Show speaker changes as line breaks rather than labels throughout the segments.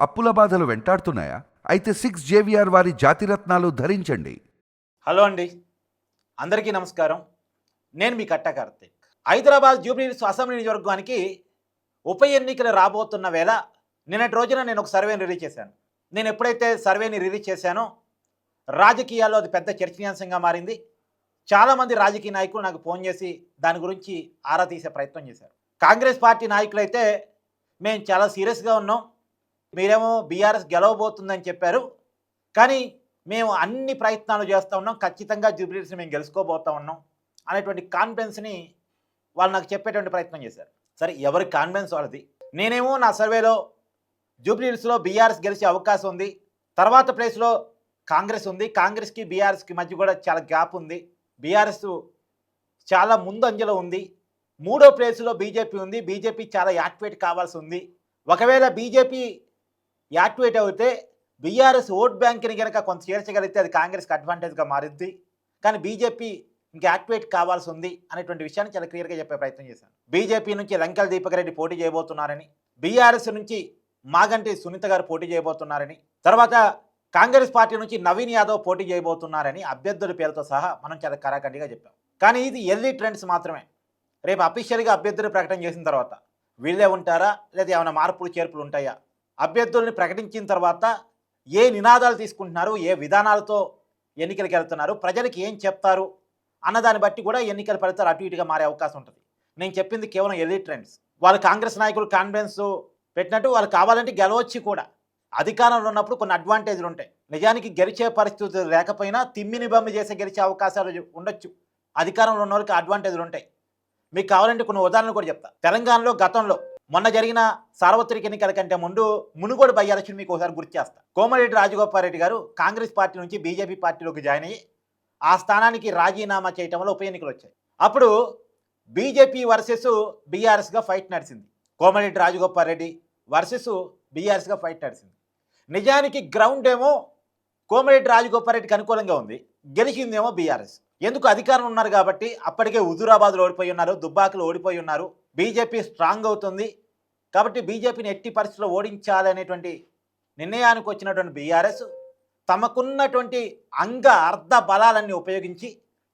అప్పుల బాధలు వెంటాడుతున్నాయా? అయితే సిక్స్ జేవిఆర్ వారి జాతిరత్నాలు ధరించండి.
హలో అండి. అందరికీ నమస్కారం. నేను మీ కట్ట కార్తీక్. హైదరాబాద్ జూబ్లీహిల్స్ అసెంబ్లీ నియోజకవర్గానికి ఉప ఎన్నికలు రాబోతున్న వేళ నిన్నటి రోజున నేను ఒక సర్వేని రిలీజ్ చేశాను. నేను ఎప్పుడైతే సర్వేని రిలీజ్ చేశానో రాజకీయాల్లో అది పెద్ద చర్చనీయాంశంగా మారింది. చాలామంది రాజకీయ నాయకులు నాకు ఫోన్ చేసి దాని గురించి ఆరా తీసే ప్రయత్నం చేశారు. కాంగ్రెస్ పార్టీ నాయకులైతే మేము చాలా సీరియస్గా ఉన్నాం. మీరేమో బీఆర్ఎస్ గెలవబోతుందని చెప్పారు. కానీ మేము అన్ని ప్రయత్నాలు చేస్తూ ఉన్నాం. ఖచ్చితంగా జూబ్లీస్ని మేము గెలుచుకోబోతా ఉన్నాం అనేటువంటి కాన్ఫిడెన్స్ని వాళ్ళు నాకు చెప్పేటువంటి ప్రయత్నం చేశారు. సరే ఎవరి కాన్ఫిడెన్స్ వాళ్ళది? నేనేమో నా సర్వేలో జూబ్లీహిల్స్లో బీఆర్ఎస్ గెలిచే అవకాశం ఉంది. తర్వాత ప్లేస్లో కాంగ్రెస్ ఉంది. కాంగ్రెస్కి బీఆర్ఎస్కి మధ్య కూడా చాలా గ్యాప్ ఉంది. బీఆర్ఎస్ చాలా ముందంజలో ఉంది. మూడో ప్లేస్లో బీజేపీ ఉంది. బీజేపీ చాలా యాక్టివేట్ కావాల్సి ఉంది. ఒకవేళ బీజేపీ యాక్టివేట్ అయితే బీఆర్ఎస్ ఓట్ బ్యాంక్ని కనుక కొంత చేర్చగలిగితే అది కాంగ్రెస్కి అడ్వాంటేజ్గా మారుద్ది కానీ బీజేపీ ఇంకా యాక్టివేట్ కావాల్సి ఉంది అనేటువంటి విషయాన్ని చాలా క్లియర్గా చెప్పే ప్రయత్నం చేశాను. బీజేపీ నుంచి లంకల దీపక్ రెడ్డి పోటీ చేయబోతున్నారని బీఆర్ఎస్ నుంచి మాగంటి సునీత గారు పోటీ చేయబోతున్నారని తర్వాత కాంగ్రెస్ పార్టీ నుంచి నవీన్ యాదవ్ పోటీ చేయబోతున్నారని అభ్యర్థుల పేరుతో సహా మనం చాలా కరాఖండిగా చెప్పాం. కానీ ఇది ఎర్లీ ట్రెండ్స్ మాత్రమే. రేపు అఫీషియల్గా అభ్యర్థులు ప్రకటన చేసిన తర్వాత వీళ్ళే ఉంటారా? లేదా ఏమైనా మార్పులు చేర్పులు ఉంటాయా? అభ్యర్థుల్ని ప్రకటించిన తర్వాత ఏ నినాదాలు తీసుకుంటున్నారు ఏ విధానాలతో ఎన్నికలకు వెళ్తున్నారు ప్రజలకు ఏం చెప్తారు అన్నదాన్ని బట్టి కూడా ఎన్నికల ఫలితాలు అటు ఇటుగా మారే అవకాశం ఉంటుంది. నేను చెప్పింది కేవలం ఎర్లీ ట్రెండ్స్ వాళ్ళు కాంగ్రెస్ నాయకులు కాన్ఫిడెన్స్ పెట్టినట్టు వాళ్ళు కావాలంటే గెలవచ్చు కూడా. అధికారంలో ఉన్నప్పుడు కొన్ని అడ్వాంటేజ్లు ఉంటాయి. నిజానికి గెలిచే పరిస్థితులు లేకపోయినా తిమ్మిని బమ్మి చేసే గెలిచే అవకాశాలు ఉండొచ్చు. అధికారంలో ఉన్న వాళ్ళకి అడ్వాంటేజ్లు ఉంటాయి. మీకు కావాలంటే కొన్ని ఉదాహరణలు కూడా చెప్తా. తెలంగాణలో గతంలో మొన్న జరిగిన సార్వత్రిక ఎన్నికల కంటే ముందు మునుగోడు బై ఎలక్షన్ మీకు ఒకసారి గుర్తు చేస్తా. కోమరెడ్డి రాజగోపాల్రెడ్డి గారు కాంగ్రెస్ పార్టీ నుంచి బీజేపీ పార్టీలోకి జాయిన్ అయ్యి ఆ స్థానానికి రాజీనామా చేయటం వల్ల ఉప ఎన్నికలు వచ్చాయి. అప్పుడు బీజేపీ వర్సెస్ బీఆర్ఎస్గా ఫైట్ నడిచింది. కోమరెడ్డి రాజగోపాల్రెడ్డి వర్సెస్ బీఆర్ఎస్గా ఫైట్ నడిచింది. నిజానికి గ్రౌండ్ ఏమో కోమరెడ్డి రాజగోపాల్రెడ్డికి అనుకూలంగా ఉంది. గెలిచిందేమో బీఆర్ఎస్. ఎందుకు అధికారం ఉన్నారు కాబట్టి అప్పటికే హుజూరాబాద్లో ఓడిపోయి ఉన్నారు దుబ్బాకలో ఓడిపోయి ఉన్నారు బీజేపీ స్ట్రాంగ్ అవుతుంది. కాబట్టి బీజేపీని ఎట్టి పరిస్థితుల్లో ఓడించాలి అనేటువంటి నిర్ణయానికి వచ్చినటువంటి బీఆర్ఎస్ తమకున్నటువంటి అంగ అర్ధ బలాలన్నీ ఉపయోగించి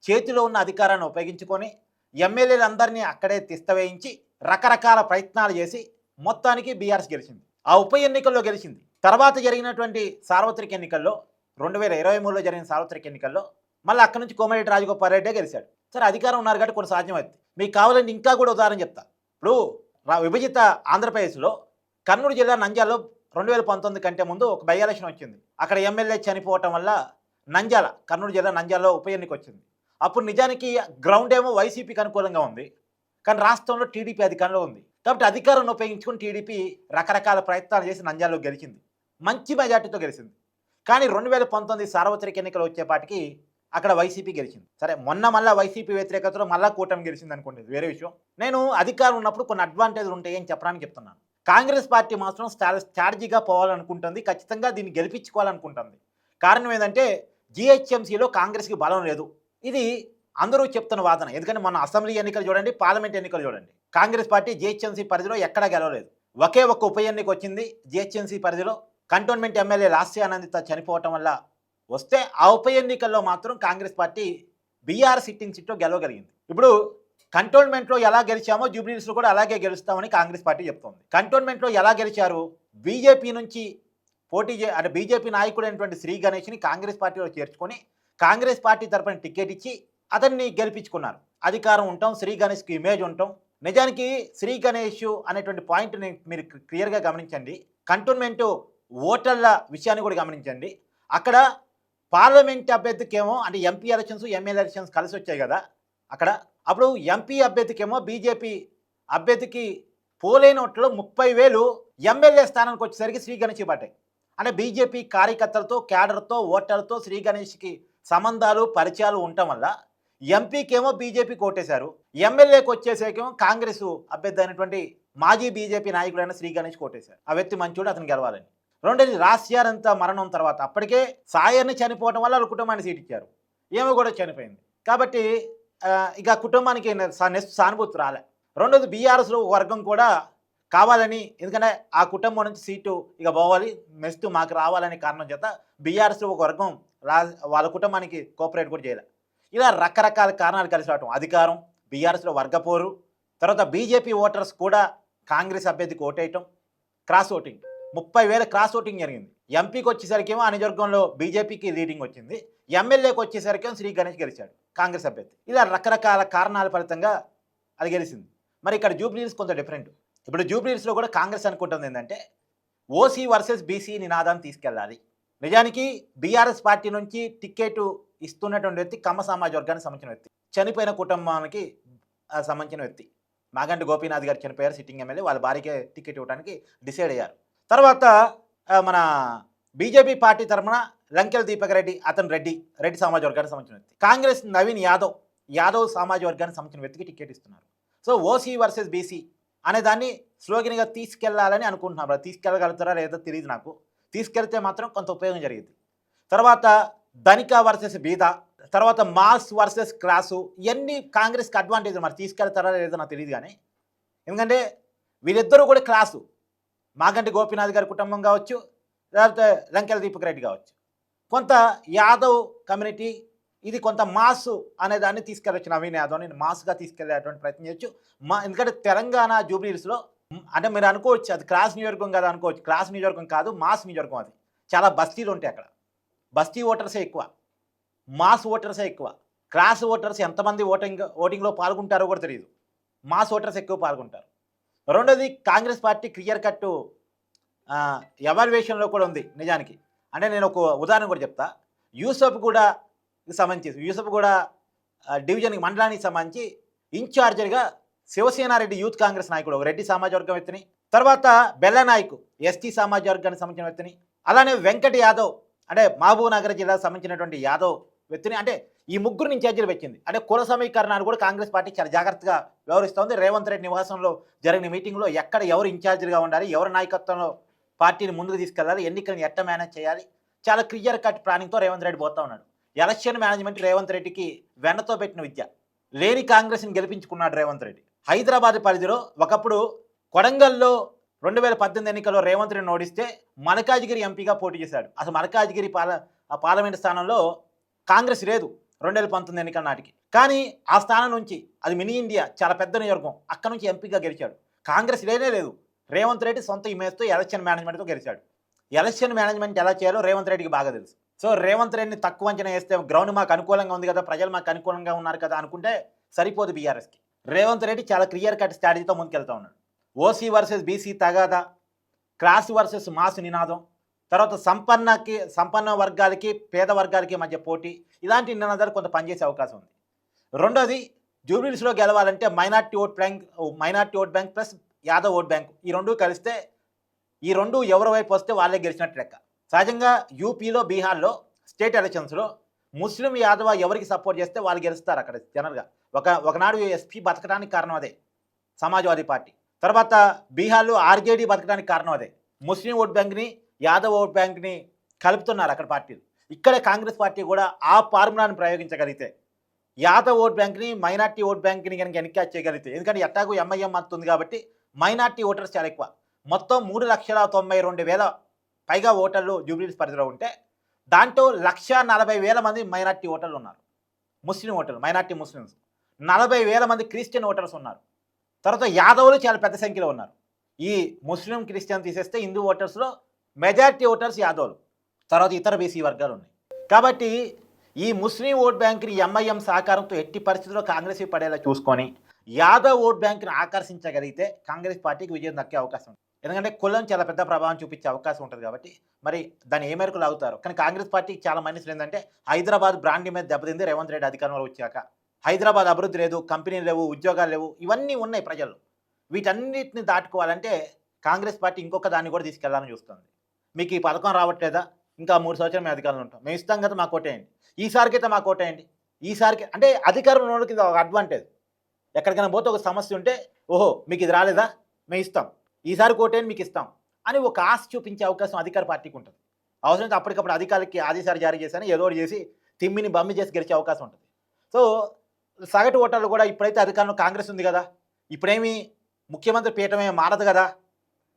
చేతిలో ఉన్న అధికారాన్ని ఉపయోగించుకొని ఎమ్మెల్యేలందరినీ అక్కడే తిస్తవేయించి రకరకాల ప్రయత్నాలు చేసి మొత్తానికి బీఆర్ఎస్ గెలిచింది. ఆ ఉప ఎన్నికల్లో గెలిచింది. తర్వాత జరిగినటువంటి సార్వత్రిక ఎన్నికల్లో రెండు వేల ఇరవై మూడులో జరిగిన సార్వత్రిక ఎన్నికల్లో మళ్ళీ అక్కడి నుంచి కోమరెడ్డి రాజగోపాల్ రెడ్డే గెలిచాడు. సరే అధికారం ఉన్నారు కాబట్టి కొన్ని సాధ్యమవుతుంది మీకు కావాలంటే ఇంకా కూడా ఉదాహరణ చెప్తా. ఇప్పుడు విభజిత ఆంధ్రప్రదేశ్లో కర్నూలు జిల్లా నంద్యాలలో రెండు వేల పంతొమ్మిది కంటే ముందు ఒక బై ఎలక్షన్ వచ్చింది. అక్కడ ఎమ్మెల్యే చనిపోవటం వల్ల నంద్యాల కర్నూలు జిల్లా నంద్యాలలో ఉప ఎన్నిక వచ్చింది. అప్పుడు నిజానికి గ్రౌండ్ ఏమో వైసీపీకి అనుకూలంగా ఉంది. కానీ రాష్ట్రంలో టీడీపీ అధికారంలో ఉంది. కాబట్టి అధికారాన్ని ఉపయోగించుకుని టీడీపీ రకరకాల ప్రయత్నాలు చేసి నంద్యాలలో గెలిచింది. మంచి మెజార్టీతో గెలిచింది. కానీ రెండు వేల పంతొమ్మిది సార్వత్రిక ఎన్నికలు వచ్చేపాటికి అక్కడ వైసీపీ గెలిచింది. సరే మొన్న మళ్ళీ వైసీపీ వ్యతిరేకతలో మళ్ళా కూటమి గెలిచింది అనుకోండి వేరే విషయం. నేను అధికారం ఉన్నప్పుడు కొన్ని అడ్వాంటేజ్లు ఉంటాయి అని చెప్పడానికి చెప్తున్నాను. కాంగ్రెస్ పార్టీ మాత్రం స్ట్రాటజీగా పోవాలనుకుంటుంది ఖచ్చితంగా దీన్ని గెలిపించుకోవాలనుకుంటుంది. కారణం ఏంటంటే జిహెచ్ఎంసీలో కాంగ్రెస్కి బలం లేదు. ఇది అందరూ చెప్తున్న వాదన. ఎందుకంటే మన అసెంబ్లీ ఎన్నికలు చూడండి పార్లమెంట్ ఎన్నికలు చూడండి. కాంగ్రెస్ పార్టీ జిహెచ్ఎంసీ పరిధిలో ఎక్కడా గెలవలేదు. ఒకే ఒక్క ఉప ఎన్నిక వచ్చింది జిహెచ్ఎంసీ పరిధిలో. కంటోన్మెంట్ ఎమ్మెల్యే లాస్య ఆనందిత చనిపోవటం వల్ల వస్తే ఆ ఉప ఎన్నికల్లో మాత్రం కాంగ్రెస్ పార్టీ బీఆర్ సిట్టింగ్ సీట్లో గెలవగలిగింది. ఇప్పుడు కంటోన్మెంట్లో ఎలా గెలిచామో జూబ్లీస్లో కూడా అలాగే గెలుస్తామని కాంగ్రెస్ పార్టీ చెప్తోంది. కంటోన్మెంట్లో ఎలా గెలిచారు? బీజేపీ నుంచి పోటీ చే అంటే బీజేపీ నాయకుడు అయినటువంటి శ్రీ గణేష్ని కాంగ్రెస్ పార్టీలో చేర్చుకొని కాంగ్రెస్ పార్టీ తరపున టికెట్ ఇచ్చి అతన్ని గెలిపించుకున్నారు. అధికారం ఉంటాం శ్రీ గణేష్కి ఇమేజ్ ఉంటాం. నిజానికి శ్రీ గణేష్ అనేటువంటి పాయింట్ని మీరు క్లియర్గా గమనించండి. కంటోన్మెంట్ ఓటర్ల విషయాన్ని కూడా గమనించండి. అక్కడ పార్లమెంట్ అభ్యర్థికేమో అంటే ఎంపీ ఎలక్షన్స్ ఎమ్మెల్యే ఎలక్షన్స్ కలిసి వచ్చాయి కదా. అక్కడ అప్పుడు ఎంపీ అభ్యర్థికేమో బీజేపీ అభ్యర్థికి పోలేనోట్లో ముప్పై వేలు ఎమ్మెల్యే స్థానానికి వచ్చేసరికి శ్రీ గణేష్ పడ్డాయి అంటే బీజేపీ కార్యకర్తలతో క్యాడర్తో ఓటర్లతో శ్రీ గణేష్కి సంబంధాలు పరిచయాలు ఉండటం వల్ల ఎంపీకేమో బీజేపీ ఓటేశారు. ఎమ్మెల్యేకి వచ్చేసేకేమో కాంగ్రెస్ అభ్యర్థి అయినటువంటి మాజీ బీజేపీ నాయకుడైన శ్రీ గణేష్ కోటేశారు ఆ వ్యక్తి మంచోడు అతను గెలవాలని. రెండోది రాశ్యారంత మరణం తర్వాత. అప్పటికే సాయర్ని చనిపోవడం వల్ల వాళ్ళ కుటుంబాన్ని సీట్ ఇచ్చారు. ఏమో కూడా చనిపోయింది. కాబట్టి ఇక కుటుంబానికి నెక్స్ట్ సానుభూతి రాలే. రెండోది బీఆర్ఎస్లో వర్గం కూడా కావాలని ఎందుకంటే ఆ కుటుంబం నుంచి సీటు ఇక పోవాలి. నెక్స్ట్ మాకు రావాలనే కారణం చేత బీఆర్ఎస్లో ఒక వర్గం రా వాళ్ళ కుటుంబానికి కోఆపరేట్ కూడా చేయలే. ఇలా రకరకాల కారణాలు కలిసి రావటం. అధికారం బీఆర్ఎస్లో వర్గపోరు తర్వాత బీజేపీ ఓటర్స్ కూడా కాంగ్రెస్ అభ్యర్థికి ఓటేయటం క్రాస్ ఓటింగ్. ముప్పై వేల క్రాస్ ఓటింగ్ జరిగింది. ఎంపీకి వచ్చేసరికేమో ఆ నియోజకవర్గంలో బీజేపీకి లీడింగ్ వచ్చింది. ఎమ్మెల్యేకి వచ్చేసరికేమో శ్రీ గణేష్ గెలిచాడు కాంగ్రెస్ అభ్యర్థి. ఇలా రకరకాల కారణాల ఫలితంగా అది గెలిచింది. మరి ఇక్కడ జూబ్లీస్ కొంత డిఫరెంట్. ఇప్పుడు జూబ్లీస్లో కూడా కాంగ్రెస్ అనుకుంటుంది ఏంటంటే ఓసీ వర్సెస్ బీసీ నినాదాన్ని తీసుకెళ్ళాలి. నిజానికి బీఆర్ఎస్ పార్టీ నుంచి టికెట్ ఇస్తున్నటువంటి వ్యక్తి కమ్మ సమాజ వర్గానికి సంబంధించిన వ్యక్తి. చనిపోయిన కుటుంబానికి సంబంధించిన వ్యక్తి. మాగంటి గోపీనాథ్ గారు చనిపోయారు సిట్టింగ్ ఎమ్మెల్యే. వాళ్ళ భార్యకే టికెట్ ఇవ్వడానికి డిసైడ్ అయ్యారు. తర్వాత మన బీజేపీ పార్టీ తరఫున లంకెల దీపక్ రెడ్డి అతను రెడ్డి రెడ్డి సమాజ వర్గానికి సంబంధించిన వ్యక్తి. కాంగ్రెస్ నవీన్ యాదవ్ యాదవ్ సమాజ వర్గానికి సంబంధించిన వ్యక్తికి టికెట్ ఇస్తున్నారు. సో ఓసీ వర్సెస్ బీసీ అనే దాన్ని స్లోగన్గా తీసుకెళ్ళాలని అనుకుంటున్నాను. మరి తీసుకెళ్ళగలుగుతారా లేదో తెలియదు నాకు. తీసుకెళ్తే మాత్రం కొంత ఉపయోగం జరిగింది తర్వాత ధనిక వర్సెస్ బీద తర్వాత మాస్ వర్సెస్ క్లాసు ఇవన్నీ కాంగ్రెస్కి అడ్వాంటేజ్ మరి తీసుకెళ్తారా లేదో నాకు తెలియదు కానీ ఎందుకంటే వీళ్ళిద్దరూ కూడా క్లాసు మాగంటి గోపీనాథ్ గారి కుటుంబం కావచ్చు లేకపోతే లంకెల దీపక్ రెడ్డి కావచ్చు. కొంత యాదవ్ కమ్యూనిటీ ఇది కొంత మాస్ అనే దాన్ని తీసుకెళ్ళొచ్చు నవీన్ యాదవ్ని మాస్గా తీసుకెళ్ళేటువంటి ప్రయత్నం చేయొచ్చు. మా ఎందుకంటే తెలంగాణ జూబ్లీస్లో అంటే మీరు అనుకోవచ్చు అది క్రాస్ నియోజకవర్గం కదా అనుకోవచ్చు. క్రాస్ నియోజకవర్గం కాదు మాస్ నియోజకవర్గం అది. చాలా బస్తీలు ఉంటాయి అక్కడ. బస్తీ ఓటర్సే ఎక్కువ. మాస్ ఓటర్సే ఎక్కువ. క్రాస్ ఓటర్స్ ఎంతమంది ఓటింగ్ ఓటింగ్లో పాల్గొంటారో కూడా తెలియదు మాస్ ఓటర్స్ ఎక్కువ పాల్గొంటారు. రెండోది కాంగ్రెస్ పార్టీ క్లియర్ కట్ ఎవాల్యుయేషన్లో కూడా ఉంది నిజానికి. అంటే నేను ఒక ఉదాహరణ కూడా చెప్తా. యూసఫ్ కూడా సంబంధించి యూసఫ్ కూడా డివిజన్కి మండలానికి సంబంధించి ఇన్ఛార్జర్గా శివసేనారెడ్డి యూత్ కాంగ్రెస్ నాయకుడు ఒక రెడ్డి సామాజవర్గం వ్యక్తిని తర్వాత బెల్లనాయక్ ఎస్టీ సామాజ వర్గానికి సంబంధించిన వ్యక్తిని అలానే వెంకట యాదవ్ అంటే మహబూబ్ నగర్ జిల్లాకు సంబంధించినటువంటి యాదవ్ వ్యక్తిని అంటే ఈ ముగ్గురు ఇన్ఛార్జీలు పెట్టింది. అంటే కుల సమీకరణాలు కూడా కాంగ్రెస్ పార్టీ చాలా జాగ్రత్తగా వ్యవహరిస్తోంది. రేవంత్ రెడ్డి నివాసంలో జరిగిన మీటింగ్లో ఎక్కడ ఎవరు ఇన్ఛార్జీలుగా ఉండాలి ఎవరి నాయకత్వంలో పార్టీని ముందుకు తీసుకెళ్ళాలి ఎన్నికలను ఎట్ట మేనేజ్ చేయాలి చాలా క్లియర్ కట్ ప్లానింగ్తో రేవంత్ రెడ్డి పోతా ఉన్నాడు. ఎలక్షన్ మేనేజ్మెంట్ రేవంత్ రెడ్డికి వెన్నతో పెట్టిన విద్య. లేని కాంగ్రెస్ని గెలిపించుకున్నాడు రేవంత్ రెడ్డి. హైదరాబాద్ పరిధిలో ఒకప్పుడు కొడంగల్లో రెండు వేల పద్దెనిమిది ఎన్నికల్లో రేవంత్ రెడ్డిని ఓడిస్తే మలకాజ్గిరి ఎంపీగా పోటీ చేశాడు. అసలు మలకాజ్గిరి పాల ఆ పార్లమెంట్ స్థానంలో కాంగ్రెస్ లేదు రెండు వేల పంతొమ్మిది ఎన్నికల నాటికి. కానీ ఆ స్థానం నుంచి అది మినీ ఇండియా చాలా పెద్ద నియోజకం అక్కడ నుంచి ఎంపీగా గెలిచాడు. కాంగ్రెస్ లేనే లేదు. రేవంత్ రెడ్డి సొంత ఇమేజ్తో ఎలక్షన్ మేనేజ్మెంట్తో గెలిచాడు. ఎలక్షన్ మేనేజ్మెంట్ ఎలా చేయాలో రేవంత్ రెడ్డికి బాగా తెలుసు. సో రేవంత్ రెడ్డిని తక్కువ అంచనా వేస్తే గ్రౌండ్ మాకు అనుకూలంగా ఉంది కదా ప్రజలు మాకు అనుకూలంగా ఉన్నారు కదా అనుకుంటే సరిపోదు బీఆర్ఎస్కి. రేవంత్ రెడ్డి చాలా క్లియర్ కట్ స్ట్రాటజీతో ముందుకెళ్తా ఉన్నాడు. ఓసీ వర్సెస్ బీసీ తగాదా క్లాస్ వర్సెస్ మాస్ నినాదం తర్వాత సంపన్నకి సంపన్న వర్గాలకి పేద వర్గాలకి మధ్య పోటీ. ఇలాంటి నినాదాలు కొంత పనిచేసే అవకాశం ఉంది. రెండోది జూబ్లీస్లో గెలవాలంటే minority vote bank minority vote bank plus Yadav vote bank. ఈ రెండు కలిస్తే ఈ రెండు ఎవరి వైపు వస్తే వాళ్ళే గెలిచినట్టు లెక్క. సహజంగా యూపీలో బీహార్లో స్టేట్ ఎలక్షన్స్లో ముస్లిం యాదవ ఎవరికి సపోర్ట్ చేస్తే వాళ్ళు గెలుస్తారు అక్కడ జనరల్గా. ఒక ఒకనాడు ఎస్పీ బతకడానికి కారణం అదే. సమాజ్వాదీ పార్టీ. తర్వాత బీహార్లో ఆర్జేడీ బతకడానికి కారణం అదే. ముస్లిం ఓట్ బ్యాంక్ని యాదవ్ ఓట్ బ్యాంక్ని కలుపుతున్నారు అక్కడ పార్టీలు. ఇక్కడే కాంగ్రెస్ పార్టీ కూడా ఆ ఫార్ములాను ప్రయోగించగలిగితే యాదవ్ ఓట్ బ్యాంక్ని మైనార్టీ ఓట్ బ్యాంక్ని కనుక ఎన్క్యాచ్ చేయగలిగితే ఎందుకంటే ఎట్టాగు ఎంఐఎం అంతుంది కాబట్టి మైనార్టీ ఓటర్స్ చాలా ఎక్కువ. మొత్తం మూడు లక్షల తొంభై రెండు వేల పైగా ఓటర్లు జూబ్లీస్ పరిధిలో ఉంటే దాంట్లో లక్ష నలభై వేల మంది మైనార్టీ ఓటర్లు ఉన్నారు. ముస్లిం ఓటర్లు మైనార్టీ ముస్లిమ్స్. నలభై వేల మంది క్రిస్టియన్ ఓటర్స్ ఉన్నారు. తర్వాత యాదవులు చాలా పెద్ద సంఖ్యలో ఉన్నారు. ఈ ముస్లిం క్రిస్టియన్ తీసేస్తే హిందూ ఓటర్స్లో మెజార్టీ ఓటర్స్ యాదవ్లు తర్వాత ఇతర బీసీ వర్గాలు ఉన్నాయి. కాబట్టి ఈ ముస్లిం ఓట్ బ్యాంక్ని ఎంఐఎం సహకారంతో ఎట్టి పరిస్థితుల్లో కాంగ్రెస్ పడేలా చూసుకొని యాదవ్ ఓట్ బ్యాంక్ని ఆకర్షించగలిగితే కాంగ్రెస్ పార్టీకి విజయం దక్కే అవకాశం ఉంది. ఎందుకంటే కులం చాలా పెద్ద ప్రభావం చూపించే అవకాశం ఉంటుంది కాబట్టి మరి దాన్ని ఏ మేరకు లాగుతారు? కానీ కాంగ్రెస్ పార్టీకి చాలా మైనస్ ఏంటంటే హైదరాబాద్ బ్రాండ్ మీద దెబ్బతింది రేవంత్ రెడ్డి అధికారంలో వచ్చాక. హైదరాబాద్ అభివృద్ధి లేదు కంపెనీలు లేవు ఉద్యోగాలు లేవు ఇవన్నీ ఉన్నాయి ప్రజలు వీటన్నిటిని దాటుకోవాలంటే కాంగ్రెస్ పార్టీ ఇంకొక దాన్ని కూడా తీసుకెళ్ళాలని చూస్తుంది. మీకు ఈ పథకం రావట్లేదా? ఇంకా మూడు సంవత్సరాలు మేము అధికారంలో ఉంటాం. మేము ఇస్తాం కదా మాకు ఓటేయండి. ఈసారికైతే మాకు ఓటేయండి. ఈసారికి అంటే అధికారం ఉన్నోళ్ళకి ఇది ఒక అడ్వాంటేజ్ ఎక్కడికైనా పోతే ఒక సమస్య ఉంటే ఓహో మీకు ఇది రాలేదా? మేము ఇస్తాం. ఈసారి కోటేని మీకు ఇస్తాం అని ఒక ఆశ చూపించే అవకాశం అధికార పార్టీకి ఉంటుంది. అవసరమైతే అప్పటికప్పుడు అధికారులకి ఆదేశాలు జారీ చేశాను ఏదో చేసి తిమ్మిని బమ్మి చేసి గెలిచే అవకాశం ఉంటుంది. సో సగటు ఓటర్లు కూడా ఇప్పుడైతే అధికారంలో కాంగ్రెస్ ఉంది కదా. ఇప్పుడేమి ముఖ్యమంత్రి పీఠమే మారదు కదా.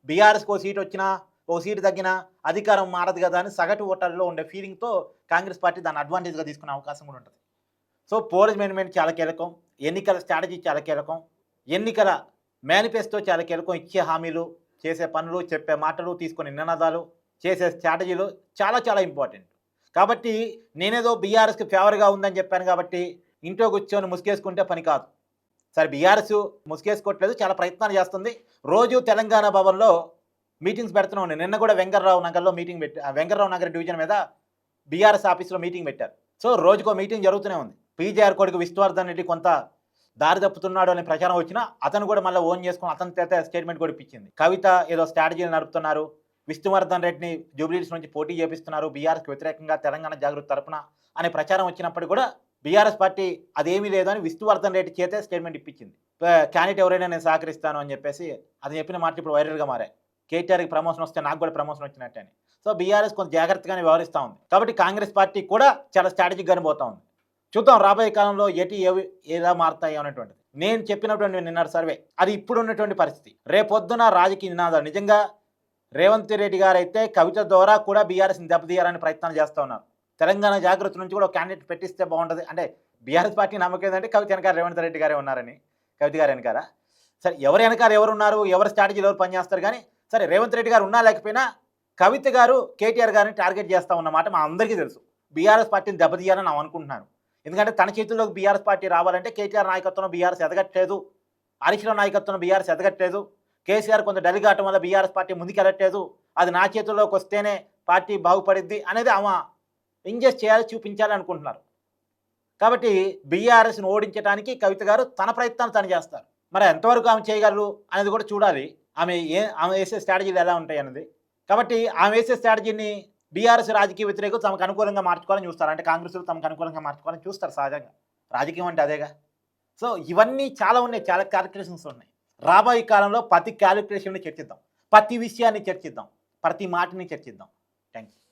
బీఆర్ఎస్కి సీట్ వచ్చినా ఓ సీటు తగ్గినా అధికారం మారదు కదా అని సగటు ఓటర్లో ఉండే ఫీలింగ్తో కాంగ్రెస్ పార్టీ దాన్ని అడ్వాంటేజ్గా తీసుకునే అవకాశం కూడా ఉంటుంది. సో పోలీస్ మేనేజ్మెంట్ చాలా కీలకం. ఎన్నికల స్ట్రాటజీ చాలా కీలకం. ఎన్నికల మేనిఫెస్టో చాలా కీలకం. ఇచ్చే హామీలు చేసే పనులు చెప్పే మాటలు తీసుకునే నినాదాలు చేసే స్ట్రాటజీలు చాలా చాలా ఇంపార్టెంట్ కాబట్టి నేనేదో బీఆర్ఎస్కి ఫేవర్గా ఉందని చెప్పాను కాబట్టి ఇంట్లో కూర్చొని ముసుగేసుకుంటే పని కాదు. సరే బీఆర్ఎస్ ముసుగేసుకోవట్లేదు. చాలా ప్రయత్నాలు చేస్తుంది. రోజు తెలంగాణ భవన్లో మీటింగ్స్ పెడుతూనే ఉన్నాయి నిన్న కూడా వెంకర్రావు నగర్లో మీటింగ్ పెట్టి వెంకర్రావు నగర్ డివిజన్ మీద బీఆర్ఎస్ ఆఫీస్లో మీటింగ్ పెట్టారు. సో రోజుకో మీటింగ్ జరుగుతూనే ఉంది. పీజేఆర్ కొడుకు విష్ణువర్ధన్ రెడ్డి కొంత దారి తప్పుతున్నాడు అనే ప్రచారం వచ్చినా అతను కూడా మళ్ళీ ఓన్ చేసుకుని అతని చేత స్టేట్మెంట్ కూడా ఇప్పించింది. కవిత ఏదో స్ట్రాటజీలు నడుపుతున్నారు. విష్ణువర్ధన్ రెడ్డిని జూబ్లీస్ నుంచి పోటీ చేపిస్తున్నారు. బీఆర్ఎస్కి వ్యతిరేకంగా తెలంగాణ జాగృతి తరపున అనే ప్రచారం వచ్చినప్పుడు కూడా బీఆర్ఎస్ పార్టీ అదేమీ లేదు అని విష్ణువర్ధన్ రెడ్డి చేతే స్టేట్మెంట్ ఇప్పించింది. క్యాండిడేట్ ఎవరైనా నేను సహకరిస్తాను అని చెప్పేసి అది చెప్పిన మాటలు ఇప్పుడు వైరల్గా మారాయి. కేటీఆర్కి ప్రమోషన్ వస్తే నాకు కూడా ప్రమోషన్ వచ్చినట్టు అని. సో బీఆర్ఎస్ కొంచెం జాగ్రత్తగానే వ్యవహరిస్తూ ఉంది. కాబట్టి కాంగ్రెస్ పార్టీ కూడా చాలా స్ట్రాటజిక్గానే పోతా ఉంది. చూద్దాం రాబోయే కాలంలో ఎటు ఏవి ఎలా మారుతాయి అనేటువంటిది. నేను చెప్పినటువంటి నిన్నటి సర్వే అది ఇప్పుడు ఉన్నటువంటి పరిస్థితి. రేపొద్దున రాజకీయ నినాదాలు. నిజంగా రేవంత్ రెడ్డి గారు అయితే కవిత ద్వారా కూడా బీఆర్ఎస్ని దెబ్బతీయాలని ప్రయత్నాలు చేస్తూ ఉన్నారు. తెలంగాణ జాగ్రత్త నుంచి కూడా ఒక క్యాండిడేట్ పెట్టిస్తే బాగుంటుంది. అంటే బీఆర్ఎస్ పార్టీ నమ్మకం ఏంటంటే కవిత వెనకాల రేవంత్ రెడ్డి గారే ఉన్నారని. కవిత గారు వెనకాల. సరే ఎవరు వెనకాల ఎవరు ఉన్నారు ఎవరు స్ట్రాటజీలు ఎవరు పనిచేస్తారు? కానీ సరే రేవంత్ రెడ్డి గారు ఉన్నా లేకపోయినా కవిత గారు కేటీఆర్ గారిని టార్గెట్ చేస్తా ఉన్నమాట మా అందరికీ తెలుసు. బీఆర్ఎస్ పార్టీని దెబ్బతీయాలని నేను అనుకుంటున్నాను. ఎందుకంటే తన చేతుల్లోకి బీఆర్ఎస్ పార్టీ రావాలంటే కేటీఆర్ నాయకత్వంలో బీఆర్ఎస్ ఎదగట్లేదు. హరీష్రావు నాయకత్వం బీఆర్ఎస్ ఎదగట్లేదు. కేసీఆర్ కొంత డెలిగాటం వల్ల బీఆర్ఎస్ పార్టీ ముందుకెళ్ళట్లేదు. అది నా చేతుల్లోకి వస్తేనే పార్టీ బాగుపడిద్ది అనేది ఆమె ఇంజెస్ట్ చేయాలి చూపించాలి అనుకుంటున్నారు. కాబట్టి బీఆర్ఎస్ని ఓడించడానికి కవిత గారు తన ప్రయత్నాలు తను చేస్తారు. మరి ఎంతవరకు ఆమె చేయగలరు అనేది కూడా చూడాలి. ఆమె ఏ ఆమె వేసే స్ట్రాటజీలు ఎలా ఉంటాయి అన్నది. కాబట్టి ఆమె వేసే స్ట్రాటజీని బీఆర్ఎస్ రాజకీయ వ్యతిరేకులు తమకు అనుకూలంగా మార్చుకోవాలని చూస్తారు. అంటే కాంగ్రెస్లు తమకు అనుకూలంగా మార్చుకోవాలని చూస్తారు సహజంగా. రాజకీయం అంటే అదేగా. సో ఇవన్నీ చాలా ఉన్నాయి. చాలా క్యాలిక్యులేషన్స్ ఉన్నాయి. రాబోయే కాలంలో ప్రతి క్యాలిక్యులేషన్ని చర్చిద్దాం. ప్రతి విషయాన్ని చర్చిద్దాం. ప్రతి మాటని చర్చిద్దాం. Thank you